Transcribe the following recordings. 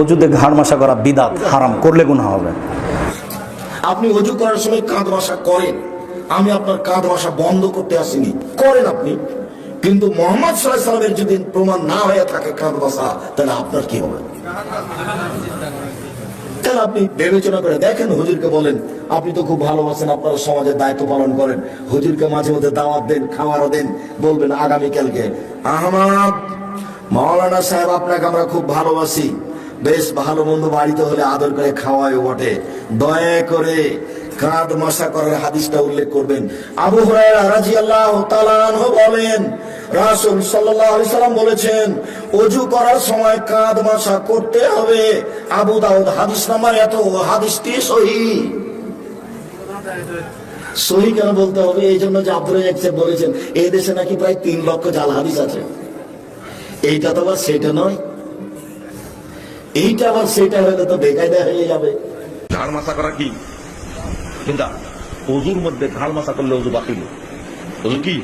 অজুতে ঘাড় মাসা করা বিদাত, হারাম, করলে গুণা হবে। আপনি অজু করার সময় কাঁধ ভাষা করেন। আমি আপনার কাঁধ ভাষা বন্ধ করতে আসিনি। করেন আপনি। কিন্তু মোহাম্মদ সাল্লামের যদি প্রমাণ না হয়ে থাকে কাঁধ ভাষা তাহলে আপনার কি হবে? তাহলে আপনি বিবেচনা করে দেখেন, হুজুরকে বলেন, আপনি তো খুব ভালোবাসেন আপনারা সমাজের দায়িত্ব পালন করেন। হুজুরকে মাঝে মধ্যে দাওয়াত দেন, খাওয়ারও দেন, বলবেন আগামীকালকে, আহমদ, মাওলানা সাহেব, আপনাকে আমরা খুব ভালোবাসি। বেশ ভালো মন্দ বাড়িতে হলে আদর করে খাওয়ায় বটে। দয়া করে কাঁধ মশা করার হাদিসটা উল্লেখ করবেন। আবু রাদিয়াল্লাহু তাআলা বলেন, রাসূল সাল্লাম বলেছেন অজু করার সময় কাঁধ মশা করতে হবে। আবু দাউদ, হাদিস নাম্বার এত, হাদিসটি সহিহ সহি কেন বলতে হবে? এই জন্য যে আব্দুল বলেছেন এই দেশে নাকি প্রায় তিন লক্ষ জাল হাদিস আছে। এইটা তো আবার সেটা নয়। এইটা আবার সেটা হলে তো বেকায়দা হয়ে যাবে। ঘাড় মাসা করা কি? চিন্তা অজুর মধ্যে ঘাড় মাসা করলে অজু বাতিল। অজু কি?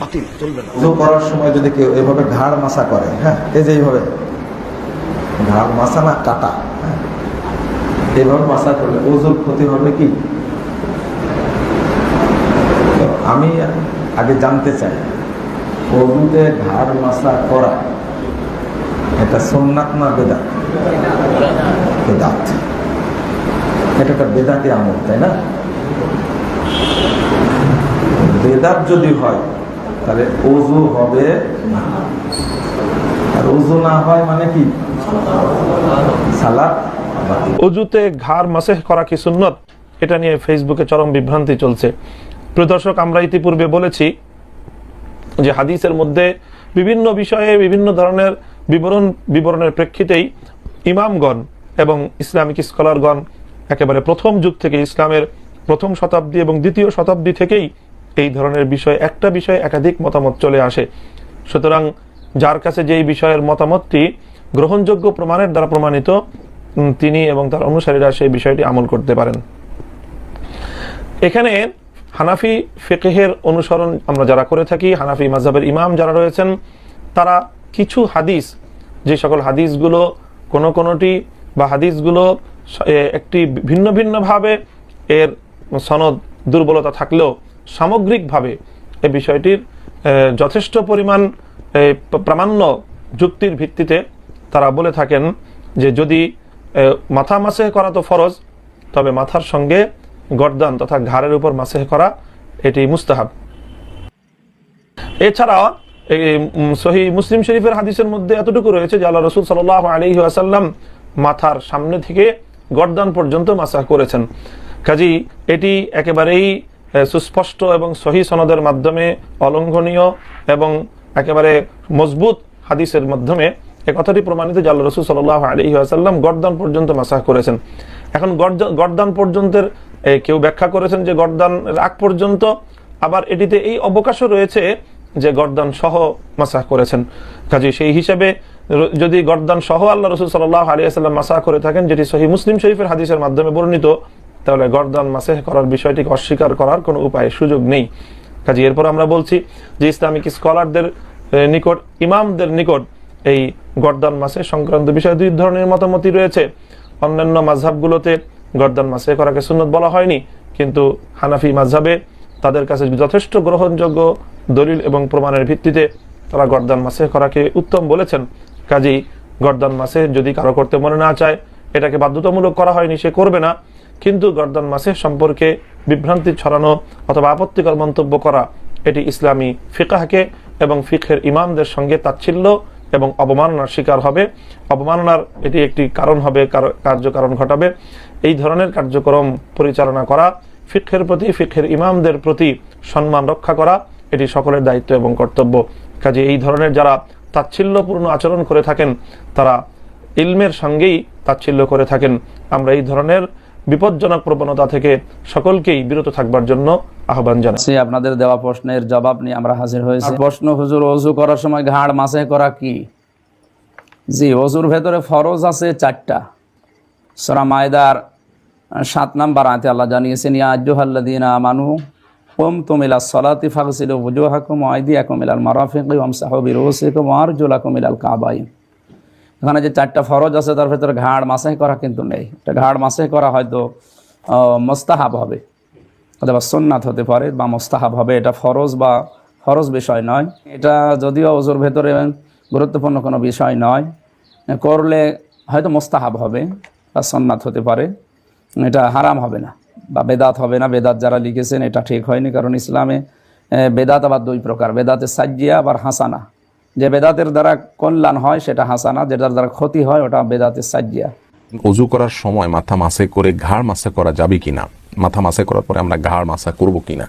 বাতিল চলবে না। উজু করার সময় যদি কেউ এভাবে ঘাড় মাসা করে হ্যাঁ এই যে এইভাবে। ঘাড় মাসা না কাটা হ্যাঁ। এইভাবে মাসা করলে ওজুর ক্ষতি হবে কি? আমি আগে জানতে চাই অজুতে ঘাড় মাসা করা এটা সোমনাথ না বেদাত? বেদাত। এটা একটা বেদাতি আমল, তাই না? বেদাত যদি হয়, তাহলে অজু হবে আর অজু না হয় মানে কি? বাতিল। অজুতে ঘাড় মাসেহ করা কি সুন্নত? এটা নিয়ে ফেসবুকে চরম বিভ্রান্তি চলছে। প্রিয় দর্শক, আমরা ইতিপূর্বে বলেছি যে হাদিসের মধ্যে বিভিন্ন বিষয়ে বিভিন্ন ধরনের বিবরণ বিবরণের প্রেক্ষিতেই ইমামগণ এবং ইসলামিক স্কলারগণ একেবারে প্রথম যুগ থেকে ইসলামের প্রথম শতাব্দী এবং দ্বিতীয় শতাব্দী থেকেই এই ধরনের বিষয়, একটা বিষয়ে একাধিক মতামত চলে আসে। সুতরাং যার কাছে যেই বিষয়ের মতামতটি গ্রহণযোগ্য প্রমাণের দ্বারা প্রমাণিত তিনি এবং তার অনুসারীরা সেই বিষয়টি আমল করতে পারেন। এখানে হানাফি ফেকেহের অনুসরণ আমরা যারা করে থাকি, হানাফি মাযহাবের ইমাম যারা রয়েছেন, তারা কিছু হাদিস, যে সকল হাদিসগুলো কোনো কোনোটি বা হাদিসগুলো একটি ভিন্ন ভিন্নভাবে এর সনদ দুর্বলতা থাকলেও সামগ্রিকভাবে এই বিষয়টির যথেষ্ট পরিমাণ প্রামাণ্য যুক্তির ভিত্তিতে তারা বলে থাকেন যে যদি মাথা মাসে করা তো ফরজ তবে মাথার সঙ্গে গর্দান তথা ঘাড়ের উপর মাসেহ করা এটি মুস্তাহাব। উম, সহি মুসলিম শরীফের হাদিসের মধ্যে এতটুকু রয়েছে যে আল্লাহ রসুল সাল আলী আসাল্লাম মাথার সামনে থেকে গরদান পর্যন্ত মাসাহ করেছেন। কাজী, এটি একেবারেই সুস্পষ্ট এবং সহি সনদের মাধ্যমে অলঙ্ঘনীয় এবং একেবারে মজবুত হাদিসের মাধ্যমে এ কথাটি প্রমাণিত যে আল্লাহ রসুল সাল্লাহ আলী আসাল্লাম গর্দান পর্যন্ত মাসাহ করেছেন। এখন গর্দ- গর্দান পর্যন্তের কেউ ব্যাখ্যা করেছেন যে গরদান রাগ পর্যন্ত আবার এটিতে এই অবকাশও রয়েছে যে গর্দান সহ মাসাহ করেছেন। কাজে সেই হিসেবে যদি গর্দান সহ আল্লাহ রসুল সাল্লাহ আলী আসাল্লাম মাসাহ করে থাকেন, যেটি সহি মুসলিম শরীফের হাদিসের মাধ্যমে বর্ণিত, তাহলে গর্দান মাসেহ করার বিষয়টিকে অস্বীকার করার কোনো উপায়, সুযোগ নেই। কাজে এরপর আমরা বলছি যে ইসলামিক স্কলারদের নিকট, ইমামদের নিকট এই গর্দান মাসে সংক্রান্ত বিষয়ে দুই ধরনের মতামতি রয়েছে। অন্যান্য মাঝহাবগুলোতে গর্দান মাসে করাকে সুন্নত বলা হয়নি, কিন্তু হানাফি মাঝহাবে তাদের কাছে যথেষ্ট গ্রহণযোগ্য দলিল এবং প্রমাণের ভিত্তিতে তারা গর্দান মাসে করাকে উত্তম বলেছেন। কাজেই গর্দান মাসে যদি কারও করতে মনে না চায়, এটাকে বাধ্যতামূলক করা হয়নি, সে করবে না। কিন্তু গর্দান মাসে সম্পর্কে বিভ্রান্তি ছড়ানো অথবা আপত্তিকর মন্তব্য করা, এটি ইসলামী ফিকাহকে এবং ফিখের ইমামদের সঙ্গে তাচ্ছিল্য এবং অবমাননার শিকার হবে। অবমাননার এটি একটি কারণ হবে, কার- কার্যকারণ ঘটাবে। এই ধরনের কার্যক্রম পরিচালনা করা ফিক্ষের প্রতি ফিক্ষের ইমামদের প্রতি সম্মান রক্ষা করা, এটি সকলের দায়িত্ব এবং কর্তব্য। কাজে এই ধরনের যারা তাচ্ছিল্যপূর্ণ আচরণ করে থাকেন, তারা ইলমের সঙ্গেই তাচ্ছিল্য করে থাকেন। আমরা এই ধরনের বিপজ্জনক প্রবণতা থেকে সকলকেই বিরত থাকবার জন্য আহ্বান জানাই। সে আপনাদের দেওয়া প্রশ্নের জবাব নিয়ে আমরা হাজির হয়েছি। প্রশ্ন, হুজুর, অজু করার সময় ঘাড় মাসে করা কি? জি, অজুর ভেতরে ফরজ আছে চারটা। সরা মায়দার সাত নাম্বার আয়তে আল্লাহ জানিয়েছেন, ইয়া আজ্জুহাল্লাদিনা আমানু ওম তুমিলা সলাতি ফাগসিল বুজুহাকুম আইদিয়াকুম ইলাল মারাফিক ওম ওয়ামসাহু বিরুসিকুম ওয়ারজুলাকুম ইলাল কাবাই এখানে যে চারটা ফরজ আছে, তার ভেতরে ঘাড় মাসে করা কিন্তু নেই। এটা ঘাড় মাসাই করা হয়তো মোস্তাহাব হবে, অথবা সোননাথ হতে পারে বা মোস্তাহাব হবে। এটা ফরজ বা ফরজ বিষয় নয়। এটা যদিও ওজোর ভেতরে গুরুত্বপূর্ণ কোনো বিষয় নয়। করলে হয়তো মোস্তাহাব হবে বা সন্ন্যাত হতে পারে। এটা হারাম হবে না বা বেদাত হবে না। বেদাত যারা লিখেছেন, এটা ঠিক হয়নি কারণ ইসলামে বেদাত আবার দুই প্রকার। বেদাতে সাজিয়া আবার হাসানা। যে বেদাতের দ্বারা কল্যাণ হয়, সেটা হাসানা। যেটার দ্বারা ক্ষতি হয়, ওটা বেদাতে সাজিয়া অজু করার সময় মাথা মাসে করে, ঘাড় মাসে করা যাবে কিনা? মাথা মাসে করার পরে আমরা ঘাড় মাসা করব কিনা?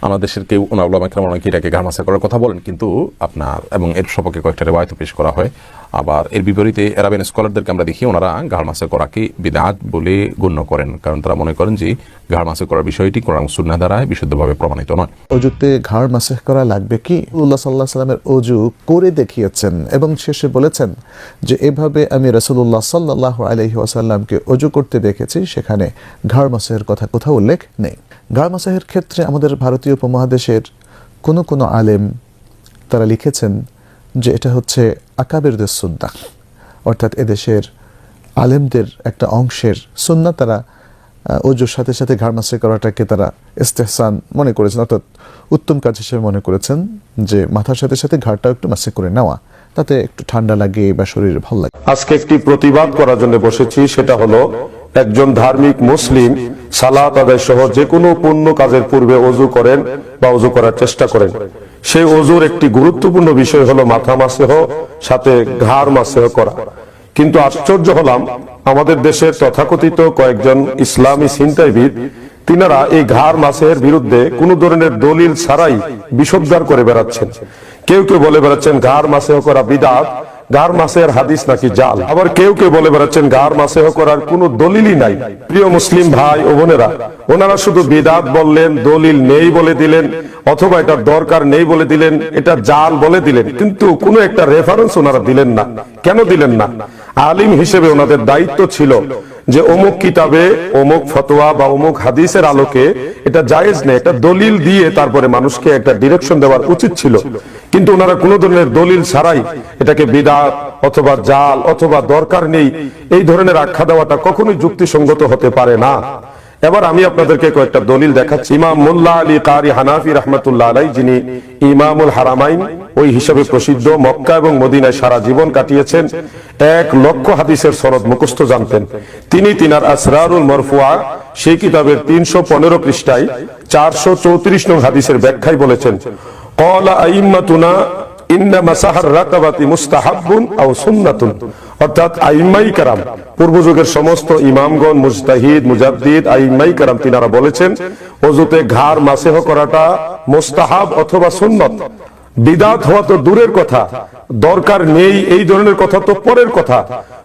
আমাদের দেশের কেউ ওনাউলামাকরাম অনেকে এটাকে ঘাড় মাসা করার কথা বলেন? কিন্তু আপনার, এবং এর সপক্ষে কয়েকটা রেবায়ত পেশ করা হয়। আবার এর বিপরীতে এরাবেন স্কলারদেরকে আমরা দেখি, ওনারা ঘাড় মাসে করাকে বিদাত বলে গণ্য করেন। কারণ তারা মনে করেন যে ঘাড় মাসে করার বিষয়টি কোরআন সুন্না দ্বারা বিশুদ্ধভাবে প্রমাণিত নয়। অজুতে ঘাড় মাসেহ করা লাগবে কি? উল্লাহ সাল্লাহ সাল্লামের অজু করে দেখিয়েছেন এবং শেষে বলেছেন যে, এভাবে আমি রসুল্লাহ সাল্লাহ আলহি ওয়াসাল্লামকে অজু করতে দেখেছি, সেখানে ঘাড় মাসের কথা কোথাও উল্লেখ নেই। ঘাড় মাসেহের ক্ষেত্রে আমাদের ভারতীয় উপমহাদেশের কোনো কোনো আলেম তারা লিখেছেন যে এটা হচ্ছে আকাবেরদের সুদ্দা অর্থাৎ এদেশের আলেমদের একটা অংশের সুন্না তারা অজুর সাথে সাথে ঘাড় মাসে করাটাকে তারা ইস্তেহসান মনে করেছেন। অর্থাৎ উত্তম কাজ হিসেবে মনে করেছেন যে মাথার সাথে সাথে ঘাড়টাও একটু মাসে করে নেওয়া, তাতে একটু ঠান্ডা লাগে বা শরীরে ভালো লাগে। আজকে একটি প্রতিবাদ করার জন্য বসেছি, সেটা হলো একজন ধার্মিক মুসলিম সালাত আদায় সহ যে কোনো পূর্ণ কাজের পূর্বে অজু করেন বা অজু করার চেষ্টা করেন। সেই অজুর একটি গুরুত্বপূর্ণ বিষয় হলো মাথা মাসেহ, সাথে ঘাড় মাসেহ করা। কিন্তু আশ্চর্য হলাম, আমাদের দেশের তথাকথিত কয়েকজন ইসলামী চিন্তাবিদ তিনারা এই ঘাড় মাসের বিরুদ্ধে কোনো ধরনের দলিল ছাড়াই বিষোদ্গার করে বেড়াচ্ছেন। কেউ কেউ বলে বেড়াচ্ছেন, ঘাড় মাসেহ করা বিদাত গার মাসের হাদিস নাকি জাল? আবার কেউ কেউ বলে বেড়াচ্ছেন, গার মাসেহ করার কোনো দলিলই নাই। প্রিয় মুসলিম ভাই ও বোনেরা, ওনারা শুধু বিদাত বললেন, দলিল নেই বলে দিলেন, অথবা এটা দরকার নেই বলে দিলেন, এটা জাল বলে দিলেন, কিন্তু কোনো একটা রেফারেন্স ওনারা দিলেন না। কেন দিলেন না? আলিম হিসেবে ওনাদের দায়িত্ব ছিল যে অমুক কিতাবে, অমুক ফতোয়া বা অমুক হাদিসের আলোকে এটা জায়েজ নেই, এটা দলিল দিয়ে তারপরে মানুষকে একটা ডিরেকশন দেওয়ার উচিত ছিল। কিন্তু ওনারা কোন ধরনের দলিল ছাড়াই এটাকে বিদাত অথবা জাল অথবা দরকার নেই, এই ধরনের আখ্যা দেওয়াটা কখনোই যুক্তিসঙ্গত হতে পারে না। এবার আমি আপনাদেরকে কয়েকটা দলিল দেখাচ্ছি। ইমাম মোল্লা আলী কারি হানাফি রহমতুল্লাহ আলাই যিনি ইমামুল হারামাইন ওই হিসাবে প্রসিদ্ধ মক্কা এবং মদিনায় সারা জীবন কাটিয়েছেন। এক লক্ষ হাদিসের সনদ মুখস্থ জানতেন। তিনি তিনার আসরারুল মরফুয়া, সেই কিতাবের তিনশো পনেরো পৃষ্ঠায় চারশো চৌত্রিশ নং হাদিসের ব্যাখ্যায় বলেছেন, কলা আইম্মাতুনা তিনারা বলেছেন, অজুতে ঘাড় মাসেহ করাটা মুস্তাহাব অথবা সুন্নত। বিদাত হওয়া তো দূরের কথা। দরকার নেই এই ধরনের কথা তো পরের কথা।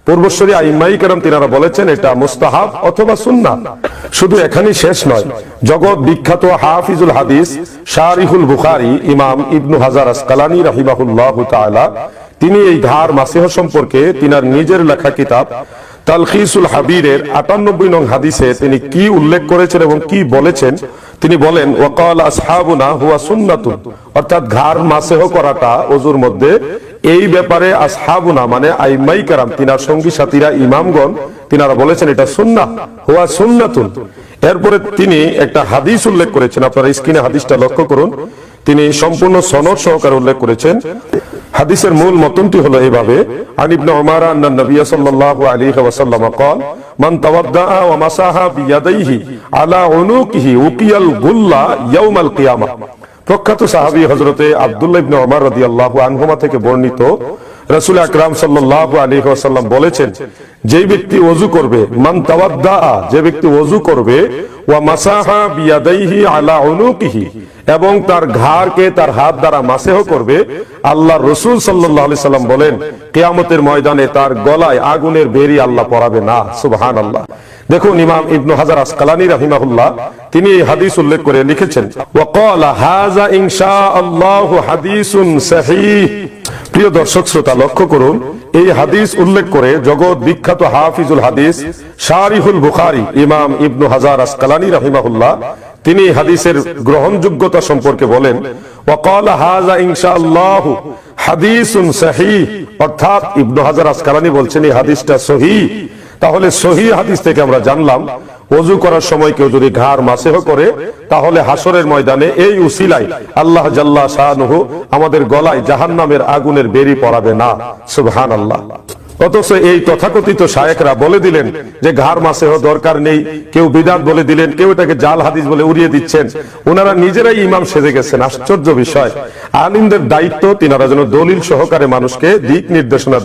পূর্বশ্বরী আইমাই তিনারা বলেছেন, এটা মুস্তাহাব অথবা সুন্না শুধু এখানেই শেষ নয়, জগৎ বিখ্যাত হাফিজুল হাদিস শারিহুল বুখারি, ইমাম ইবনু হাজার আসকালানি তিনি এই ধার মাসিহ সম্পর্কে তিনার নিজের লেখা কিতাব তালখিসুল হাবিরের আটানব্বই নং হাদিসে তিনি কি উল্লেখ করেছেন এবং কি বলেছেন? তিনি বলেন, ওয়াকাল আসহাবুনা হুয়া সুন্নাতুন। অর্থাৎ ঘাড় মাসেহ করাটা অজুর মধ্যে। এই ব্যাপারে আসহাবুনা মানে আইমাই কারাম, তিনার সঙ্গী সাথীরা, ইমামগণ, তিনারা বলেছেন এটা সুন্নাহ, হুয়া সুন্নাতুন। এরপরে তিনি একটা হাদিস উল্লেখ করেছেন, আপনারা স্ক্রিনে হাদিসটা লক্ষ্য করুন। তিনি সম্পূর্ণ সনদ সহকারে উল্লেখ করেছেন হাদিসের মূল মতনটি হলো এইভাবে আন ইবনে উমার আন্না নবী সাল্লাল্লাহু আলাইহি ওয়াসাল্লাম قال من توضأ ومسح بيديه على عنقه وقيل গুল্লা يوم القيامه প্রখ্যাত সাহাবী হযরতে আব্দুল্লাহ ইবনে ওমর রাদিয়াল্লাহু আনহুমা থেকে বর্ণিত রাসূল আকরাম সাল্লাল্লাহু আলাইহি ওয়াসাল্লাম বলেছেন যে ব্যক্তি ওযু করবে মান তাওয়াদ্দা যে ব্যক্তি ওযু করবে এবং তার ঘাড়কে তার হাত দ্বারা মাসেহ করবে। আল্লাহ রসুল আলাইহি সাল্লাম বলেন, কেয়ামতের ময়দানে তার গলায় আগুনের বেরি আল্লাহ পরাবে না, সুবহানাল্লাহ। দেখুন, ইমাম ইবনু হাজার আসকালানি রাহিমাহুল্লাহ, তিনি এই হাদিস উল্লেখ করে লিখেছেন ওয়াকালা হাযা ইনশাআল্লাহু হাদিসুন সহিহ। প্রিয় দর্শক শ্রোতা, লক্ষ্য করুন, এই হাদিস উল্লেখ করে জগৎ বিখ্যাত হাফিজুল হাদিস শারিহুল বুখারি, ইমাম ইবনু হাজার আসকালানি রাহিমাহুল্লাহ, তিনি হাদিসের গ্রহণযোগ্যতা সম্পর্কে বলেন, ওয়াকাল হাযা ইনশাআল্লাহ হাদিসুন সহিহ। অর্থাৎ ইবনু হাজার আসকালানি বলছেন, এই হাদিসটা সহিহ। তাহলে সহি হাদিস থেকে আমরা জানলাম, অজু করার সময় কেউ যদি ঘাড় মাসেহ করে, তাহলে হাসরের ময়দানে এই উসিলাই আল্লাহ জাল্লা শাহনুহু আমাদের গলায় জাহান্নামের আগুনের বেরি পড়াবে না। সুবহান আল্লাহ অথচ এই তথাকথিত শায়েকরা বলে দিলেন যে ঘাড় মাসেহ দরকার নেই, কেউ বিদাত বলে দিলেন, কেউ এটাকে জাল হাদিস বলে উড়িয়ে দিচ্ছেন। ওনারা নিজেরাই ইমাম সেজে গেছেন, আশ্চর্য বিষয়। আলিমদের দায়িত্ব তিনারা যেন দলিল সহকারে মানুষকে দিক নির্দেশনা